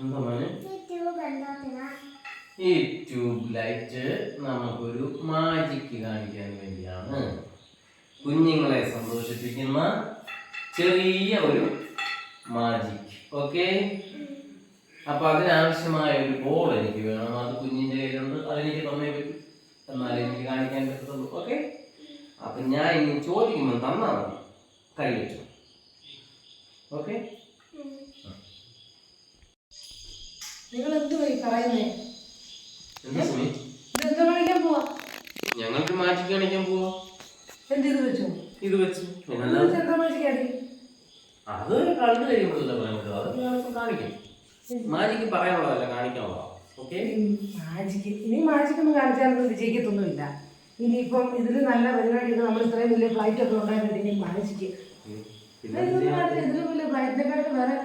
എന്താ മോനെ ഈ ട്യൂബ് ലൈറ്റ് നമുക്കൊരു മാജിക്ക് കാണിക്കാൻ വേണ്ടിയാണ്. കുഞ്ഞുങ്ങളെ സന്തോഷിപ്പിക്കുന്ന ചെറിയ ഒരു മാജിക് ഓക്കെ? അപ്പൊ അതിനാവശ്യമായ ഒരു ബോൾ എനിക്ക് വേണം. അത് കുഞ്ഞിന്റെ കയ്യിലുണ്ട്. അതെനിക്ക് തന്നേ പറ്റും. എന്നാലേ എനിക്ക് കാണിക്കാൻ പറ്റത്തുള്ളൂ. ഓക്കെ? അപ്പൊ ഞാൻ ഇനി ചോദിക്കുമ്പോൾ തന്നാ മതി. കൈ വെച്ചു. ഓക്കെ? നിങ്ങൾ പറയുന്നേ? എന്താ കാണിക്കാൻ പോവാ? ഞങ്ങൾക്ക് മാറ്റി കാണിക്കാൻ പോവാ. എന്ത് ഇത് വെച്ചോ? ഇത് വെച്ചു. അത് കണ്ടു കഴിയുമ്പോഴല്ലേ പറയുന്നത്. അത് ഞാനിപ്പോ കാണിക്കും. മാജിക്ക് പറയാനുള്ളതല്ല കാണിക്കാനുള്ളതാ. ഓക്കെ മാജിക്ക് ഇനി മാജിക് ഒന്നും കാണിച്ചാലൊന്നും വിജയിക്കത്തൊന്നുമില്ല. ഇനിയിപ്പം ഇതിൽ നല്ല പരിപാടിയൊക്കെ നമ്മൾ ഇത്രയും വലിയ ഫ്ലൈറ്റ് ഒക്കെ ഉണ്ടാക്കിയിട്ട് ഇനി മാജിക്ക് ഇതിലും വലിയ ഫ്ലൈറ്റിനെക്കാട്ടും വേറെ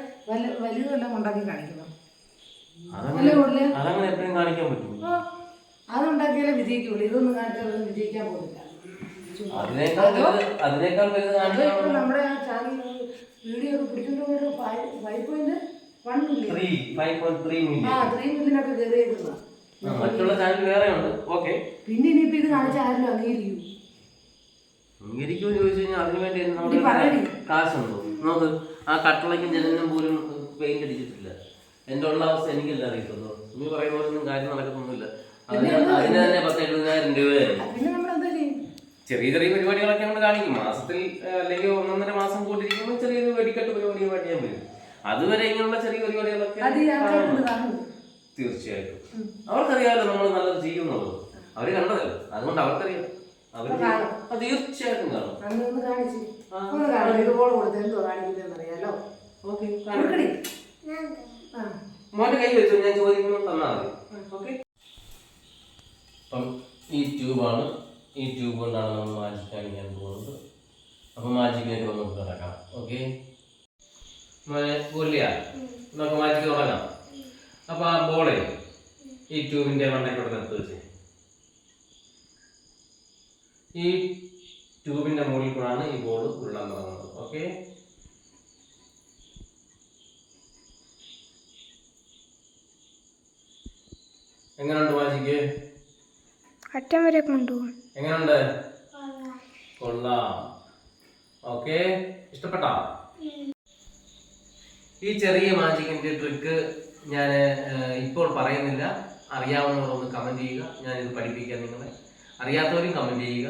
വലുതെല്ലാം ഉണ്ടാക്കി കാണിക്കണം അതങ്ങനെ എപ്പോഴും കാണിക്കാൻ പറ്റും. അതുണ്ടാക്കിയാലേ വിജയിക്കുള്ളൂ ഇതൊന്നും കാണിച്ചാൽ വിജയിക്കാൻ പോകുന്നില്ല അതിനേക്കാൾ വലുത് നമ്മുടെ ആ ചാനൽ വീഡിയോ ഒക്കെ പിടിച്ചോണ്ട് പോയിട്ട് five point one million three five point three ആ മില്യൺ ത്രീ മില്യനൊക്കെ കയറിയേക്കുന്ന മറ്റുള്ള ചാനൽ വേറെ ഉണ്ട് ഓക്കെ പിന്നെ ഇനിയിപ്പോ ഇത് കാണിച്ച ആരും അംഗീകരിക്കും. അംഗീകരിക്കുമെന്ന് ചോദിച്ചു കഴിഞ്ഞാൽ അതിനു വേണ്ടി നീ നമ്മുടെ പറയടി. കാശുണ്ടോ? നോക്ക് ആ കട്ടളയ്ക്കും ജനനും പോലും പെയിന്റ് അടിച്ചിട്ടില്ല. എന്റെ ഉള്ള അവസ്ഥ എനിക്കല്ല അറിയത്തുള്ളൂ. നീ പറയുന്ന പോലെ ഒന്നും കാര്യം നടക്കുന്നൊന്നുമില്ല അതിന് അതിന് തന്നെ പത്ത് എഴുപതിനായിരം രൂപയായിരുന്നു പിന്നെ നമ്മൾ എന്താ ചെയ്യും ചെറിയ ചെറിയ പരിപാടികളൊക്കെ നമ്മൾ കാണിക്കും. മാസത്തിൽ അല്ലെങ്കിൽ ഒന്നൊന്നര മാസം കൂട്ടിരിക്കുമ്പോൾ ചെറിയൊരു വെടിക്കെട്ട് പരിപാടി കാണിക്കാൻ വരും. അതുവരെ ഇങ്ങനെയുള്ള ചെറിയ പരിപാടികളൊക്കെ അത് ഈ ആൾക്കാരുണ്ട് കാണും. തീർച്ചയായിട്ടും. അവർക്കറിയാമല്ലോ നമ്മൾ നല്ലത് ചെയ്യുന്നുള്ളത്. അവർ കണ്ടതല്ലോ? അതുകൊണ്ട് അവർക്കറിയാം. അവർ കാണും. തീർച്ചയായിട്ടും കാണും. അന്ന് ഒന്ന് കാണിച്ച്. ആ. ഒന്ന് കാണും. ഇതുപോലെ കൊടുത്ത് എന്തോ കാണിക്കുന്നതെന്ന് അറിയാലോ? ഓക്കെ മോന്റെ കൈ വെച്ചു ഞാൻ ചോദിക്കുമ്പോൾ തന്നാൽ മതി. ഓക്കെ. അപ്പം ഈ ട്യൂബാണ് ഈ ട്യൂബ് കൊണ്ടാണ് നമ്മൾ മാജിക് കാണിക്കാൻ പോകുന്നത്. അപ്പം മാജിക്കിലേക്ക് നമുക്ക് കിടക്കാം ഓക്കെ? മോനെ കൊല്ലിയ നമുക്ക് മാജിക്ക് തുടങ്ങാം. അപ്പം ആ ബോളെ ഈ ട്യൂബിന്റെ മണ്ടയ്ക്കോട്ട് നിർത്തി വെച്ച്. ഈ ട്യൂബിന്റെ മുകളിൽ കൂടാണ് ഈ ബോൾ ഉരുളാൻ തുടങ്ങുന്നത്. ഓക്കെ? എങ്ങനെയുണ്ട് മാജിക്ക്? അറ്റം വരെ കൊണ്ടുപോകും. എങ്ങനെയുണ്ട് കൊള്ളാം. ഓക്കെ. ഇഷ്ടപ്പെട്ടാ? ഈ ചെറിയ മാജിക്കിന്റെ ട്രിക്ക് ഞാൻ ഇപ്പോൾ പറയുന്നില്ല. അറിയാവുന്നവരൊന്ന് കമന്റ് ചെയ്യുക. ഞാൻ ഇത് പഠിപ്പിക്കാം നിങ്ങളെ. അറിയാത്തവരും കമന്റ് ചെയ്യുക.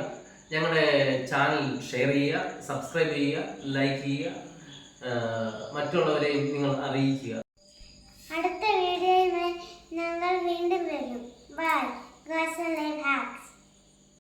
ഞങ്ങളുടെ ചാനൽ ഷെയർ ചെയ്യുക സബ്സ്ക്രൈബ് ചെയ്യുക ലൈക്ക് ചെയ്യുക മറ്റുള്ളവരെയും നിങ്ങൾ അറിയിക്കുക.